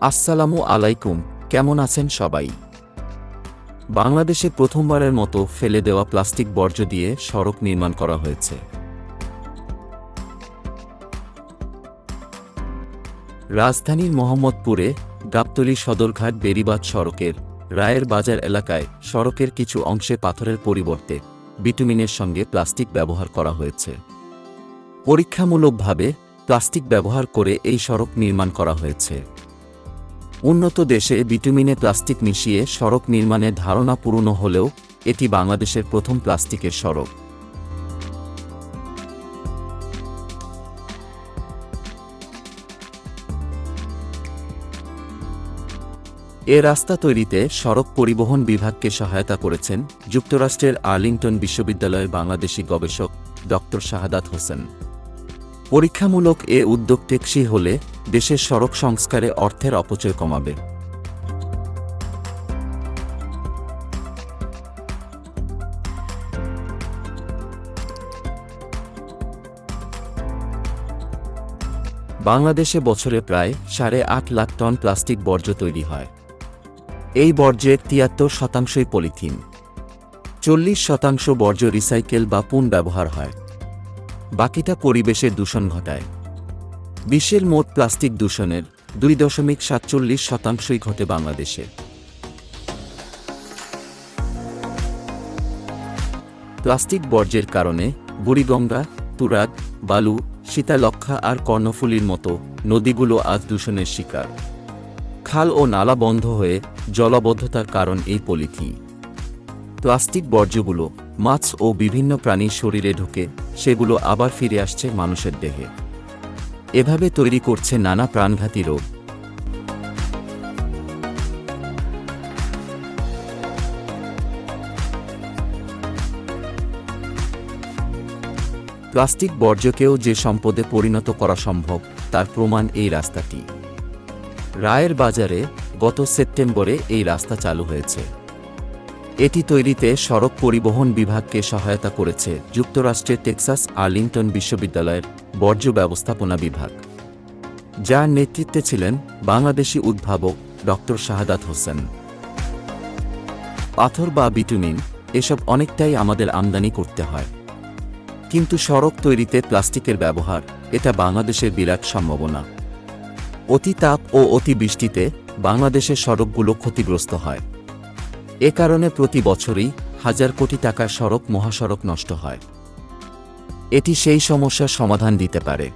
আসসালামু আলাইকুম, কেমন আছেন সবাই? বাংলাদেশে প্রথমবারের মতো ফেলে দেওয়া প্লাস্টিক বর্জ্য দিয়ে সড়ক নির্মাণ করা হয়েছে। রাজধানীর মোহাম্মদপুরে গাবতলী সদরঘাট বেরিবাদ সড়কের রায়ের বাজার এলাকায় সড়কের কিছু অংশে পাথরের পরিবর্তে বিটুমিনের সঙ্গে প্লাস্টিক ব্যবহার করা হয়েছে। পরীক্ষামূলকভাবে প্লাস্টিক ব্যবহার করে এই সড়ক নির্মাণ করা হয়েছে। উন্নত দেশে বিটুমিনে প্লাস্টিক মিশিয়ে সড়ক নির্মাণের ধারণা পূর্ণ হলেও এটি বাংলাদেশের প্রথম প্লাস্টিকের সড়ক। এ রাস্তা তৈরিতে সড়ক পরিবহন বিভাগকে সহায়তা করেছেন যুক্তরাষ্ট্রের আর্লিংটন বিশ্ববিদ্যালয়ের বাংলাদেশি গবেষক ড শাহাদাত হোসেন। পরীক্ষামূলক এ উদ্যোগ টেকসই হলে দেশের সড়ক সংস্কারে অর্থের অপচয় কমাবে। বাংলাদেশে বছরে প্রায় সাড়ে আট লাখ টন প্লাস্টিক বর্জ্য তৈরি হয়। এই বর্জ্যের তিয়াত্তর শতাংশই পলিথিন। চল্লিশ শতাংশ বর্জ্য রিসাইকেল বা পুন ব্যবহার হয়। বাকিটা পরিবেশের দূষণ ঘটায়। বিশ্বের মোট প্লাস্টিক দূষণের দুই দশমিক সাতচল্লিশ শতাংশই ঘটে বাংলাদেশে। প্লাস্টিক বর্জ্যের কারণে বুড়িগঙ্গা, তুরাগ, বালু সীতালক্ষা আর কর্ণফুলীর মতো নদীগুলো আজ দূষণের শিকার। খাল ও নালা বন্ধ হয়ে জলবদ্ধতার কারণ এই পলিথি প্লাস্টিক বর্জ্যগুলো মাছ ও বিভিন্ন প্রাণীর শরীরে ঢুকে, সেগুলো আবার ফিরে আসছে মানুষের দেহে। এভাবে তৈরি করছে নানা প্রাণঘাতী রোগ। প্লাস্টিক বর্জ্যকেও যে সম্পদে পরিণত করা সম্ভব, তার প্রমাণ এই রাস্তাটি। রায়ের বাজারে গত সেপ্টেম্বরে এই রাস্তা চালু হয়েছে। এটি তৈরিতে সড়ক পরিবহন বিভাগকে সহায়তা করেছে যুক্তরাষ্ট্রের টেক্সাস আর্লিংটন বিশ্ববিদ্যালয়ের বর্জ্য ব্যবস্থাপনা বিভাগ। যার নেতৃত্বে ছিলেন বাংলাদেশি উদ্ভাবক ড শাহাদাত হোসেন। পাথর বা বিটুমিন, এসব অনেকটাই আমাদের আমদানি করতে হয়। কিন্তু সড়ক তৈরিতে প্লাস্টিকের ব্যবহার, এটা বাংলাদেশের বিরাট সম্ভাবনা। অতি তাপ ও অতি বৃষ্টিতে বাংলাদেশের সড়কগুলো ক্ষতিগ্রস্ত হয়। এ কারণে প্রতি বছরই হাজার কোটি টাকার সড়ক, মহাসড়ক নষ্ট হয়। এটি সেই সমস্যার সমাধান দিতে পারে।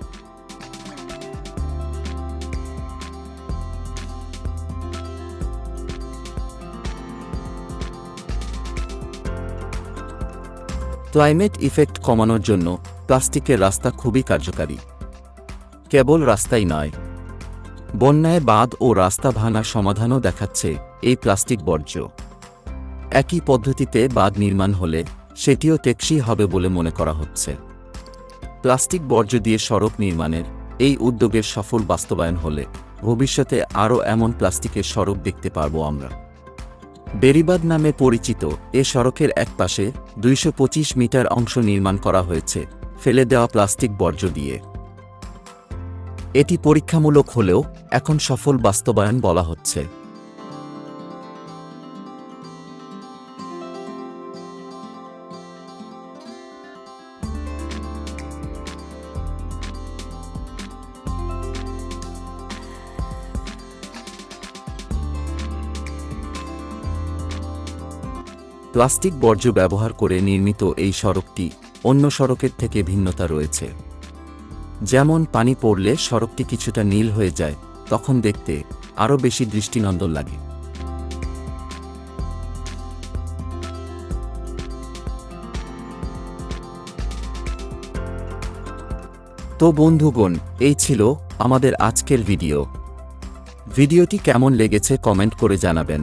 ক্লাইমেট ইফেক্ট কমানোর জন্য প্লাস্টিকের রাস্তা খুবই কার্যকারী। কেবল রাস্তাই নয়, বন্যায় বাঁধ ও রাস্তা ভাঙার সমাধানও দেখাচ্ছে এই প্লাস্টিক বর্জ্য। একই পদ্ধতিতে বাঁধ নির্মাণ হলে সেটিও টেকসই হবে বলে মনে করা হচ্ছে। প্লাস্টিক বর্জ্য দিয়ে সড়ক নির্মাণের এই উদ্যোগের সফল বাস্তবায়ন হলে ভবিষ্যতে আরও এমন প্লাস্টিকের সড়ক দেখতে পারব আমরা। বেরিবাদ নামে পরিচিত এ সড়কের একপাশে দুইশো পঁচিশ মিটার অংশ নির্মাণ করা হয়েছে ফেলে দেওয়া প্লাস্টিক বর্জ্য দিয়ে। এটি পরীক্ষামূলক হলেও এখন সফল বাস্তবায়ন বলা হচ্ছে। প্লাস্টিক বর্জ্য ব্যবহার করে নির্মিত এই সড়কটি অন্য সড়কের থেকে ভিন্নতা রয়েছে। যেমন পানি পড়লে সড়কটি কিছুটা নীল হয়ে যায়, তখন দেখতে আরও বেশি দৃষ্টিনন্দন লাগে। তো বন্ধুগণ, এই ছিল আমাদের আজকের ভিডিও। ভিডিওটি কেমন লেগেছে কমেন্ট করে জানাবেন।